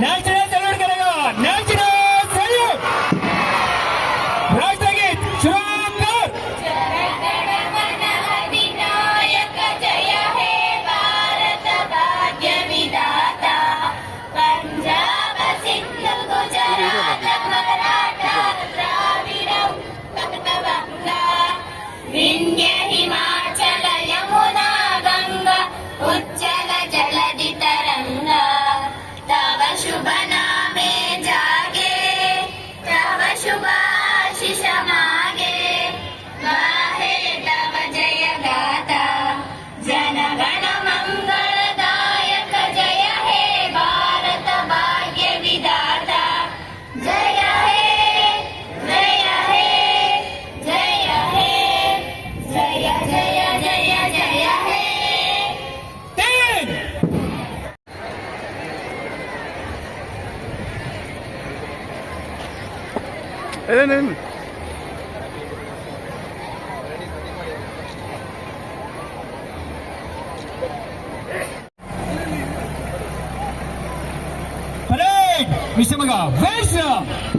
National salute ಕರೆಗ Versa!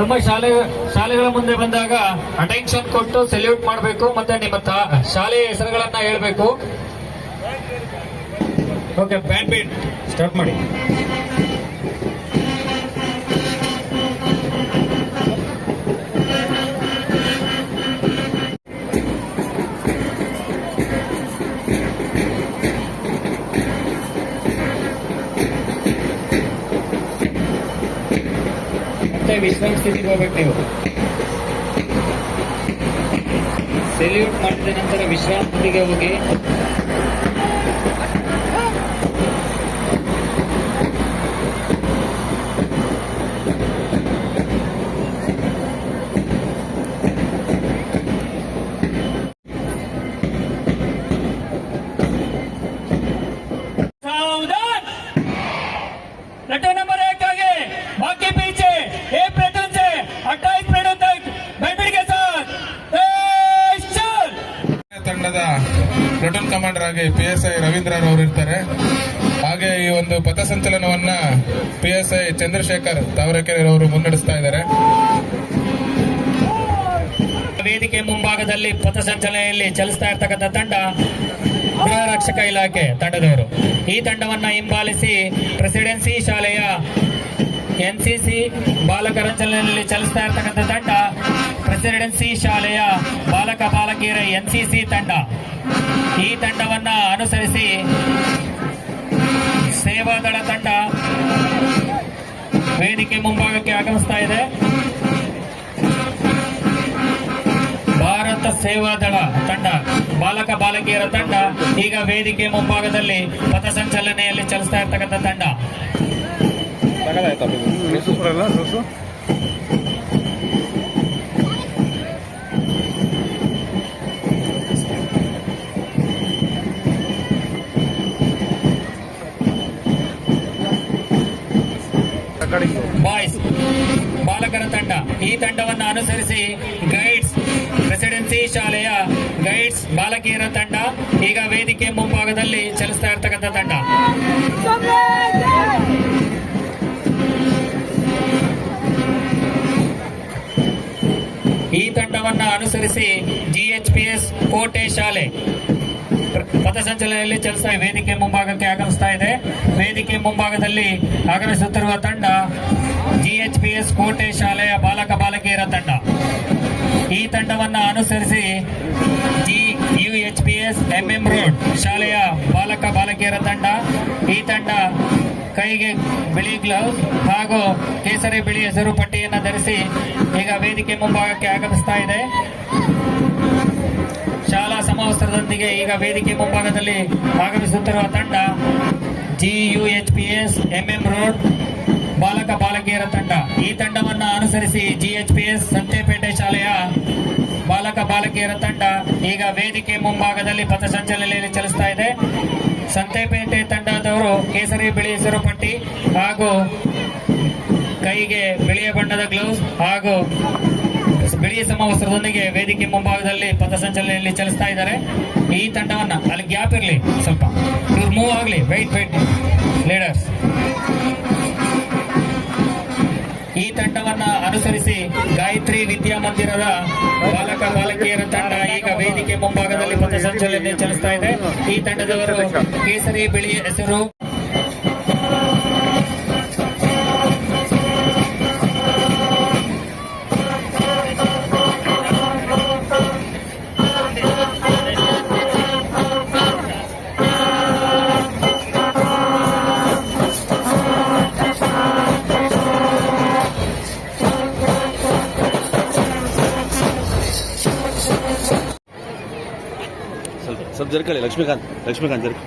ನಮ್ಮ ಶಾಲೆ, ಶಾಲೆಗಳ ಮುಂದೆ ಬಂದಾಗ ಅಟೆನ್ಷನ್ ಕೊಟ್ಟು ಸೆಲ್ಯೂಟ್ ಮಾಡಬೇಕು ಮತ್ತೆ ನಿಮ್ಮ ಶಾಲೆಯ ಹೆಸರುಗಳನ್ನ ಹೇಳಬೇಕು. ಓಕೆ ಬ್ಯಾಟ್ ಬೀಟ್ ಸ್ಟಾರ್ಟ್ ಮಾಡಿ. ವಿಶ್ರಾಂತಿ ಸ್ಥಿತಿಗೆ ಹೋಗ್ಬೇಕು ನೀವು. ಸೆಲ್ಯೂಟ್ ಮಾಡಿದ ನಂತರ ವಿಶ್ರಾಂತಿಗೆ ಹೋಗಿ. ಆಗಿ ಪಿ ಎಸ್ ಐ ರವೀಂದ್ರ ಅವರು ಇರ್ತಾರೆ. ಹಾಗೆ ಈ ಒಂದು ಪಥಸಂಚಲನವನ್ನ P S I Chandrashekhar Tavarekere ಅವರು ಮುನ್ನಡೆಸ್ತಾ ಇದ್ದಾರೆ. ವೇದಿಕೆ ಮುಂಭಾಗದಲ್ಲಿ ಪಥಸಂಚಲನೆಯಲ್ಲಿ ಚಲಿಸ್ತಾ ಇರ್ತಕ್ಕಂಥ ತಂಡ ಗೃಹ ರಕ್ಷಕ ಇಲಾಖೆ ತಂಡದವರು. ಈ ತಂಡವನ್ನ ಹಿಂಬಾಲಿಸಿ ಪ್ರೆಸಿಡೆನ್ಸಿ ಶಾಲೆಯ ಎನ್ಸಿಸಿ ಬಾಲಕರ ಚಲನೆಯಲ್ಲಿ ಚಲಿಸ್ತಾ ಇರ್ತಕ್ಕಂಥ ತಂಡ ಪ್ರೆಸಿಡೆನ್ಸಿ ಶಾಲೆಯ ಬಾಲಕ ಬಾಲಕಿಯರ ಎನ್ಸಿಸಿ ತಂಡ. ಈ ತಂಡವನ್ನ ಅನುಸರಿಸಿ ಸೇವಾದಳ ತಂಡ ವೇದಿಕೆ ಮುಂಭಾಗಕ್ಕೆ ಆಗಮಿಸ್ತಾ ಇದೆ. ಭಾರತ ಸೇವಾದಳ ತಂಡ ಬಾಲಕ ಬಾಲಕಿಯರ ತಂಡ ಈಗ ವೇದಿಕೆ ಮುಂಭಾಗದಲ್ಲಿ ಪಥಸಂಚಲನೆಯಲ್ಲಿ ಚಲಿಸ್ತಾ ಇರ್ತಕ್ಕಂಥ ತಂಡ. ಈ ತಂಡವನ್ನು ಅನುಸರಿಸಿ ಗೈಡ್ಸ್ ಪ್ರೆಸಿಡೆನ್ಸಿ ಶಾಲೆಯ ಗೈಡ್ಸ್ ಬಾಲಕಿಯರ ತಂಡ ಈಗ ವೇದಿಕೆ ಮುಂಭಾಗದಲ್ಲಿ ಚಲಿಸ್ತಾ ಇರ್ತಕ್ಕಂಥ ತಂಡ. ಈ ತಂಡವನ್ನು ಅನುಸರಿಸಿ ಜಿಎಚ್ಪಿಎಸ್ ಕೋಟೆ ಶಾಲೆ ಪಥಸಂಚಲನೆಯಲ್ಲಿ ಚಲಿಸ್ತಾ ವೇದಿಕೆ ಮುಂಭಾಗಕ್ಕೆ ಆಗಮಿಸ್ತಾ ಇದೆ. ವೇದಿಕೆ ಮುಂಭಾಗದಲ್ಲಿ ಆಗಮಿಸುತ್ತಿರುವ ತಂಡ ಜಿಎಚ್ಪಿಎಸ್ ಕೋಟೆ ಶಾಲೆಯ ಬಾಲಕ ಬಾಲಕಿಯರ ತಂಡ. ಈ ತಂಡವನ್ನು ಅನುಸರಿಸಿ G U H P S MM road ಶಾಲೆಯ ಬಾಲಕ ಬಾಲಕಿಯರ ತಂಡ. ಈ ತಂಡ ಕೈಗೆ ಬಿಳಿ ಗ್ಲೌಸ್ ಹಾಗೂ ಕೇಸರಿ ಬಿಳಿ ಹೆಸರು ಪಟ್ಟಿಯನ್ನು ಧರಿಸಿ ಈಗ ವೇದಿಕೆ ಮುಂಭಾಗಕ್ಕೆ ಆಗಮಿಸ್ತಾ ಇದೆ. ಶಾಲಾ ಸಮವಸ್ತ್ರದೊಂದಿಗೆ ಈಗ ವೇದಿಕೆ ಮುಂಭಾಗದಲ್ಲಿ ಆಗಮಿಸುತ್ತಿರುವ ತಂಡ G U H P S MM road ಬಾಲಕ ಬಾಲಕಿಯರ ತಂಡ. ಈ ತಂಡವನ್ನು ಅನುಸರಿಸಿ ಜಿಎಚ್ಪಿಎಸ್ ಸಂತೆಪೇಟೆ ಶಾಲೆಯ ಬಾಲಕ ಬಾಲಕಿಯರ ತಂಡ ಈಗ ವೇದಿಕೆ ಮುಂಭಾಗದಲ್ಲಿ ಪಥಸಂಚಲನೆಯಲ್ಲಿ ಚಲಿಸ್ತಾ ಇದೆ. ಸಂತೆಪೇಟೆ ತಂಡದವರು ಕೇಸರಿ ಬಿಳಿ ಹೆಸರು ಪಟ್ಟಿ ಹಾಗೂ ಕೈಗೆ ಬಿಳಿಯ ಬಣ್ಣದ ಗ್ಲೌಸ್ ಹಾಗೂ ಬಿಳಿ ಸಮವಸ್ತ್ರದೊಂದಿಗೆ ವೇದಿಕೆ ಮುಂಭಾಗದಲ್ಲಿ ಪಥಸಂಚಲನೆಯಲ್ಲಿ ಚಲಿಸ್ತಾ ಇದ್ದಾರೆ. ಈ ತಂಡವನ್ನ ಅಲ್ಲಿ ಗ್ಯಾಪ್ ಇರಲಿ ಸ್ವಲ್ಪ. ಇವ್ರು ಮೂವ್ ಆಗಲಿ. ವೈಟ್ ವೈಟ್ ಅನುಸರಿಸಿ ಗಾಯತ್ರಿ ವಿದ್ಯಾಮಂದಿರದ ಬಾಲಕ ಬಾಲಕಿಯರ ತಂಡ ಈಗ ವೇದಿಕೆ ಮುಂಭಾಗದಲ್ಲಿ ಪಥಸಂಚಲನೆ ಚಲಿಸ್ತಾ ಇದೆ. ಈ ತಂಡದವರು ಕೇಸರಿ, ಬಿಳಿ ಹೆಸರು ಸ್ವಲ್ಪ ಸ್ವಲ್ಪ ಜರ್ಕಳಿ, ಲಕ್ಷ್ಮೀಕಾಂತ್ ಲಕ್ಷ್ಮೀಕಾಂತ್ ಜರ್ಕ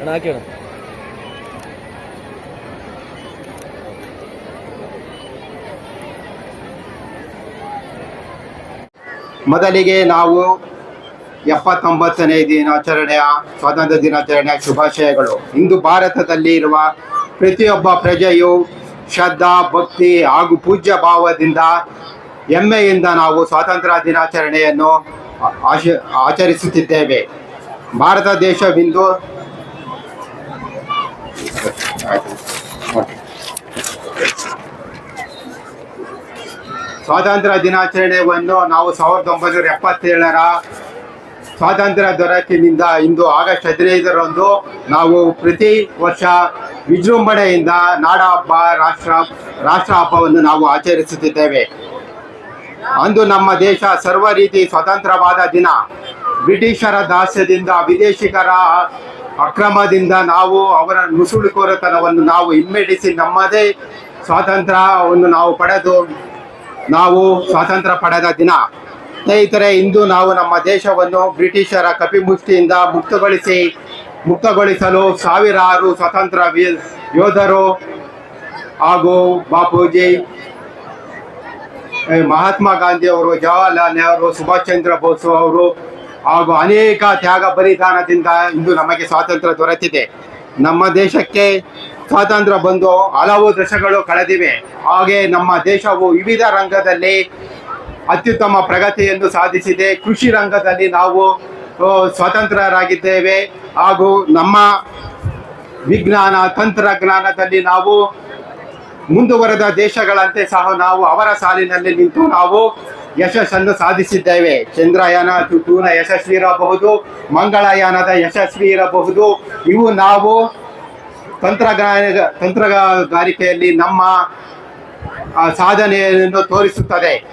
ಅಣ್ಣ ಮೊದಲಿಗೆ ನಾವು ಎಪ್ಪತ್ತೊಂಬತ್ತನೇ ದಿನಾಚರಣೆಯ ಸ್ವಾತಂತ್ರ್ಯ ದಿನಾಚರಣೆಯ ಶುಭಾಶಯಗಳು. ಇಂದು ಭಾರತದಲ್ಲಿ ಇರುವ ಪ್ರತಿಯೊಬ್ಬ ಪ್ರಜೆಯು ಶ್ರದ್ಧಾ, ಭಕ್ತಿ ಹಾಗೂ ಪೂಜ್ಯ ಭಾವದಿಂದ ಹೆಮ್ಮೆಯಿಂದ ನಾವು ಸ್ವಾತಂತ್ರ್ಯ ದಿನಾಚರಣೆಯನ್ನು ಆಶ, ಆಚರಿಸುತ್ತಿದ್ದೇವೆ. ಭಾರತ ದೇಶವಿಂದು ಸ್ವಾತಂತ್ರ್ಯ ದಿನಾಚರಣೆಯನ್ನು ನಾವು ಸಾವಿರದ ಒಂಬೈನೂರ ಎಪ್ಪತ್ತೇಳರ ಸ್ವಾತಂತ್ರ್ಯ ದೊರಕಿನಿಂದ ಇಂದು ಆಗಸ್ಟ್ ಹದಿನೈದರಂದು ನಾವು ಪ್ರತಿ ವರ್ಷ ವಿಜೃಂಭಣೆಯಿಂದ ನಾಡ ಹಬ್ಬ ರಾಷ್ಟ್ರ ರಾಷ್ಟ್ರ ಹಬ್ಬವನ್ನು ನಾವು ಆಚರಿಸುತ್ತಿದ್ದೇವೆ. ಅಂದು ನಮ್ಮ ದೇಶ ಸರ್ವ ರೀತಿ ಸ್ವತಂತ್ರವಾದ ದಿನ. ಬ್ರಿಟಿಷರ ದಾಸ್ಯದಿಂದ ವಿದೇಶಿಗರ ಅಕ್ರಮದಿಂದ ನಾವು ಅವರ ನುಸುಳುಕೋರತನವನ್ನು ನಾವು ಹಿಮ್ಮೆಡಿಸಿ ನಮ್ಮದೇ ಸ್ವಾತಂತ್ರ್ಯವನ್ನು ನಾವು ಪಡೆದು ನಾವು ಸ್ವಾತಂತ್ರ್ಯ ಪಡೆದ ದಿನ. ಸ್ನೇಹಿತರೆ, ಇಂದು ನಾವು ನಮ್ಮ ದೇಶವನ್ನು ಬ್ರಿಟಿಷರ ಕಪಿಮುಷ್ಟಿಯಿಂದ ಮುಕ್ತಗೊಳಿಸಿ, ಮುಕ್ತಗೊಳಿಸಲು ಸಾವಿರಾರು ಸ್ವತಂತ್ರ ಯೋಧರು ಹಾಗೂ ಬಾಪೂಜಿ ಮಹಾತ್ಮ ಗಾಂಧಿ ಅವರು ಜವಾಹರ್ಲಾಲ್ ನೆಹರು ಸುಭಾಷ್ ಚಂದ್ರ ಬೋಸ್ ಅವರು ಹಾಗೂ ಅನೇಕ ತ್ಯಾಗ ಬಲಿದಾನದಿಂದ ಇಂದು ನಮಗೆ ಸ್ವಾತಂತ್ರ್ಯ ದೊರೆತಿದೆ. ನಮ್ಮ ದೇಶಕ್ಕೆ ಸ್ವಾತಂತ್ರ್ಯ ಬಂದು ಹಲವು ದಶಕಗಳು ಕಳೆದಿವೆ. ಹಾಗೆ ನಮ್ಮ ದೇಶವು ವಿವಿಧ ರಂಗದಲ್ಲಿ ಅತ್ಯುತ್ತಮ ಪ್ರಗತಿಯನ್ನು ಸಾಧಿಸಿದೆ. ಕೃಷಿ ರಂಗದಲ್ಲಿ ನಾವು ಸ್ವತಂತ್ರರಾಗಿದ್ದೇವೆ ಹಾಗೂ ನಮ್ಮ ವಿಜ್ಞಾನ, ತಂತ್ರಜ್ಞಾನದಲ್ಲಿ ನಾವು ಮುಂದುವರೆದ ದೇಶಗಳಂತೆ ಸಹ ನಾವು ಅವರ ಸಾಲಿನಲ್ಲಿ ನಿಂತು ನಾವು ಯಶಸ್ಸನ್ನು ಸಾಧಿಸಿದ್ದೇವೆ. ಚಂದ್ರಯಾನ ಟೂನ ಯಶಸ್ವಿ ಇರಬಹುದು, ಮಂಗಳಯಾನದ ಯಶಸ್ವಿ ಇರಬಹುದು. ಇವು ನಾವು ತಂತ್ರಜ್ಞಾನ ತಂತ್ರಗಾರಿಕೆಯಲ್ಲಿ ನಮ್ಮ ಸಾಧನೆಯನ್ನು ತೋರಿಸುತ್ತದೆ.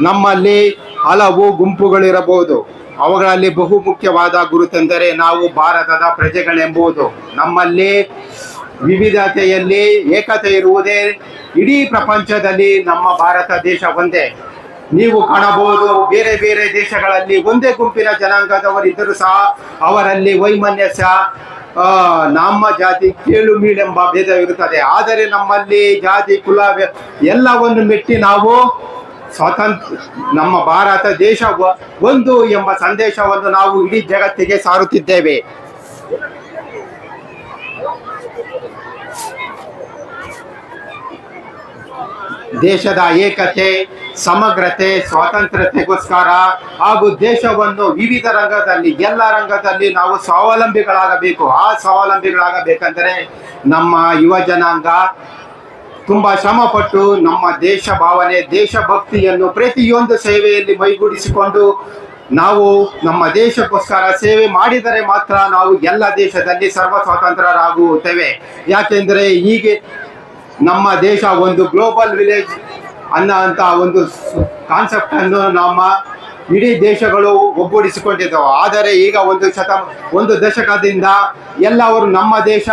ನಮ್ಮಲ್ಲಿ ಹಲವು ಗುಂಪುಗಳಿರಬಹುದು. ಅವುಗಳಲ್ಲಿ ಬಹು ಮುಖ್ಯವಾದ ಗುರುತೆಂದರೆ ನಾವು ಭಾರತದ ಪ್ರಜೆಗಳೆಂಬುದು. ನಮ್ಮಲ್ಲಿ ವಿವಿಧತೆಯಲ್ಲಿ ಏಕತೆ ಇರುವುದೇ ಇಡೀ ಪ್ರಪಂಚದಲ್ಲಿ ನಮ್ಮ ಭಾರತ ದೇಶ ಒಂದೇ. ನೀವು ಕಾಣಬಹುದು ಬೇರೆ ಬೇರೆ ದೇಶಗಳಲ್ಲಿ ಒಂದೇ ಗುಂಪಿನ ಜನಾಂಗದವರಿದ್ದರೂ ಸಹ ಅವರಲ್ಲಿ ವೈಮನಸ್ಯ ನಮ್ಮ ಜಾತಿ ಕೇಳು ಮೀಳೆಂಬ ಭೇದವಿರುತ್ತದೆ ಆದರೆ ನಮ್ಮಲ್ಲಿ ಜಾತಿ, ಕುಲ ಎಲ್ಲವನ್ನು ಮೆಟ್ಟಿ ನಾವು ಸ್ವಾತಂತ್ರ್ಯ ನಮ್ಮ ಭಾರತ ದೇಶ ಒಂದು ಎಂಬ ಸಂದೇಶವನ್ನು ನಾವು ಇಡೀ ಜಗತ್ತಿಗೆ ಸಾರುತ್ತಿದ್ದೇವೆ. ದೇಶದ ಏಕತೆ, ಸಮಗ್ರತೆ, ಸ್ವಾತಂತ್ರ್ಯತೆಗೋಸ್ಕರ ಹಾಗೂ ದೇಶವನ್ನು ವಿವಿಧ ರಂಗದಲ್ಲಿ, ಎಲ್ಲ ರಂಗದಲ್ಲಿ ನಾವು ಸ್ವಾವಲಂಬಿಗಳಾಗಬೇಕು. ಆ ಸ್ವಾವಲಂಬಿಗಳಾಗಬೇಕಂದ್ರೆ ನಮ್ಮ ಯುವ ಜನಾಂಗ ತುಂಬಾ ಶ್ರಮಪಟ್ಟು ನಮ್ಮ ದೇಶ ಭಾವನೆ ದೇಶಭಕ್ತಿಯನ್ನು ಪ್ರತಿಯೊಂದು ಸೇವೆಯಲ್ಲಿ ಮೈಗೂಡಿಸಿಕೊಂಡು ನಾವು ನಮ್ಮ ದೇಶಕ್ಕೋಸ್ಕರ ಸೇವೆ ಮಾಡಿದರೆ ಮಾತ್ರ ನಾವು ಎಲ್ಲ ದೇಶದಲ್ಲಿ ಸರ್ವ ಸ್ವಾತಂತ್ರ್ಯರಾಗುತ್ತೇವೆ ಯಾಕೆಂದರೆ ಹೀಗೆ ನಮ್ಮ ದೇಶ ಒಂದು ಗ್ಲೋಬಲ್ ವಿಲೇಜ್ ಅನ್ನೋ ಅಂತ ಒಂದು ಕಾನ್ಸೆಪ್ಟ್ ಅನ್ನು ನಮ್ಮ ಇಡೀ ದೇಶಗಳು ಒಗ್ಗೂಡಿಸಿಕೊಂಡಿದ್ದವು. ಆದರೆ ಈಗ ಒಂದು ಶತ, ಒಂದು ದಶಕದಿಂದ ಎಲ್ಲವರು ನಮ್ಮ ದೇಶ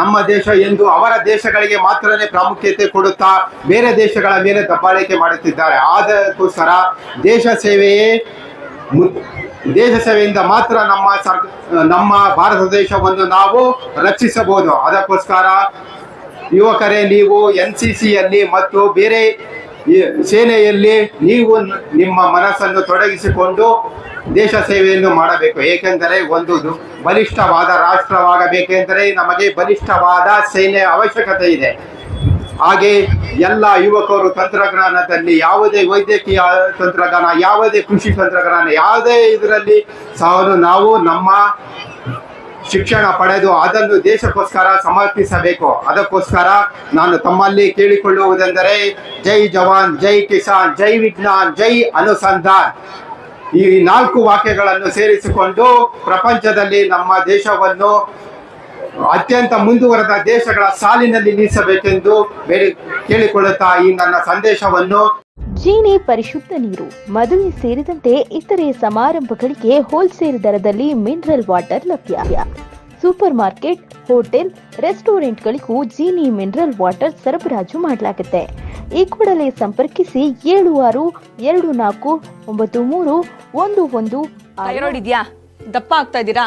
ನಮ್ಮ ದೇಶ ಎಂದು ಅವರ ದೇಶಗಳಿಗೆ ಮಾತ್ರನೇ ಪ್ರಾಮುಖ್ಯತೆ ಕೊಡುತ್ತಾ ಬೇರೆ ದೇಶಗಳ ಮೇಲೆ ದಬ್ಬಾಳಿಕೆ ಮಾಡುತ್ತಿದ್ದಾರೆ. ಆದಕ್ಕೋಸ್ಕರ ದೇಶ ಸೇವೆಯೇ ದೇಶ ಸೇವೆಯಿಂದ ಮಾತ್ರ ನಮ್ಮ ಸರ್ ನಮ್ಮ ಭಾರತ ದೇಶವನ್ನು ನಾವು ರಕ್ಷಿಸಬಹುದು. ಅದಕ್ಕೋಸ್ಕರ ಯುವಕರೇ, ನೀವು ಎನ್ ಸಿ ಸಿಯಲ್ಲಿ ಮತ್ತು ಬೇರೆ ಸೇನೆಯಲ್ಲಿ ನೀವು ನಿಮ್ಮ ಮನಸ್ಸನ್ನು ತೊಡಗಿಸಿಕೊಂಡು ದೇಶ ಸೇವೆಯನ್ನು ಮಾಡಬೇಕು. ಏಕೆಂದರೆ ಒಂದು ಬಲಿಷ್ಠವಾದ ರಾಷ್ಟ್ರವಾಗಬೇಕೆಂದರೆ ನಮಗೆ ಬಲಿಷ್ಠವಾದ ಸೇನೆ ಅವಶ್ಯಕತೆ ಇದೆ. ಹಾಗೆ ಎಲ್ಲ ಯುವಕರು ತಂತ್ರಜ್ಞಾನದಲ್ಲಿ ಯಾವುದೇ ವೈದ್ಯಕೀಯ ತಂತ್ರಜ್ಞಾನ, ಯಾವುದೇ ಕೃಷಿ ತಂತ್ರಜ್ಞಾನ, ಯಾವುದೇ ಇದರಲ್ಲಿ ಸಹ ನಾವು ನಮ್ಮ ಶಿಕ್ಷಣ ಪಡೆದು ಅದನ್ನು ದೇಶಕ್ಕೋಸ್ಕರ ಸಮರ್ಪಿಸಬೇಕು. ಅದಕ್ಕೋಸ್ಕರ ನಾನು ತಮ್ಮಲ್ಲಿ ಕೇಳಿಕೊಳ್ಳುವುದೆಂದರೆ, ಜೈ ಜವಾನ್, ಜೈ ಕಿಸಾನ್, ಜೈ ವಿಜ್ಞಾನ್, ಜೈ ಅನುಸಂಧಾನ್. ಈ ನಾಲ್ಕು ವಾಕ್ಯಗಳನ್ನು ಸೇರಿಸಿಕೊಂಡು ಪ್ರಪಂಚದಲ್ಲಿ ನಮ್ಮ ದೇಶವನ್ನು ಅತ್ಯಂತ ಮುಂದುವರೆದ ದೇಶಗಳ ಸಾಲಿನಲ್ಲಿ ನಿಲ್ಲಿಸಬೇಕೆಂದು ಕೇಳಿಕೊಳ್ಳುತ್ತಾ ಈ ನನ್ನ ಸಂದೇಶವನ್ನು. ಜೀನಿ ಪರಿಶುದ್ಧ ನೀರು ಮದುವೆ ಸೇರಿದಂತೆ ಇತರೆ ಸಮಾರಂಭಗಳಿಗೆ ಹೋಲ್ಸೇಲ್ ದರದಲ್ಲಿ ಮಿನರಲ್ ವಾಟರ್ ಲಭ್ಯ. ಸೂಪರ್ ಮಾರ್ಕೆಟ್ ಹೋಟೆಲ್ ರೆಸ್ಟೋರೆಂಟ್ಗಳಿಗೂ ಜೀನಿ ಮಿನರಲ್ ವಾಟರ್ ಸರಬರಾಜು ಮಾಡಲಾಗುತ್ತೆ. ಈ ಕೂಡಲೇ ಸಂಪರ್ಕಿಸಿ ಏಳು ಆರು ಎರಡು ನಾಲ್ಕು ಒಂಬತ್ತು ಮೂರು ಒಂದು ಒಂದು ಇದೆಯಾ ದಪ್ಪ ಆಗ್ತಾ ಇದ್ದೀರಾ?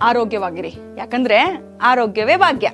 ಆರೋಗ್ಯವಾಗಿರಿ. ಯಾಕಂದ್ರೆ ಆರೋಗ್ಯವೇ ಭಾಗ್ಯ.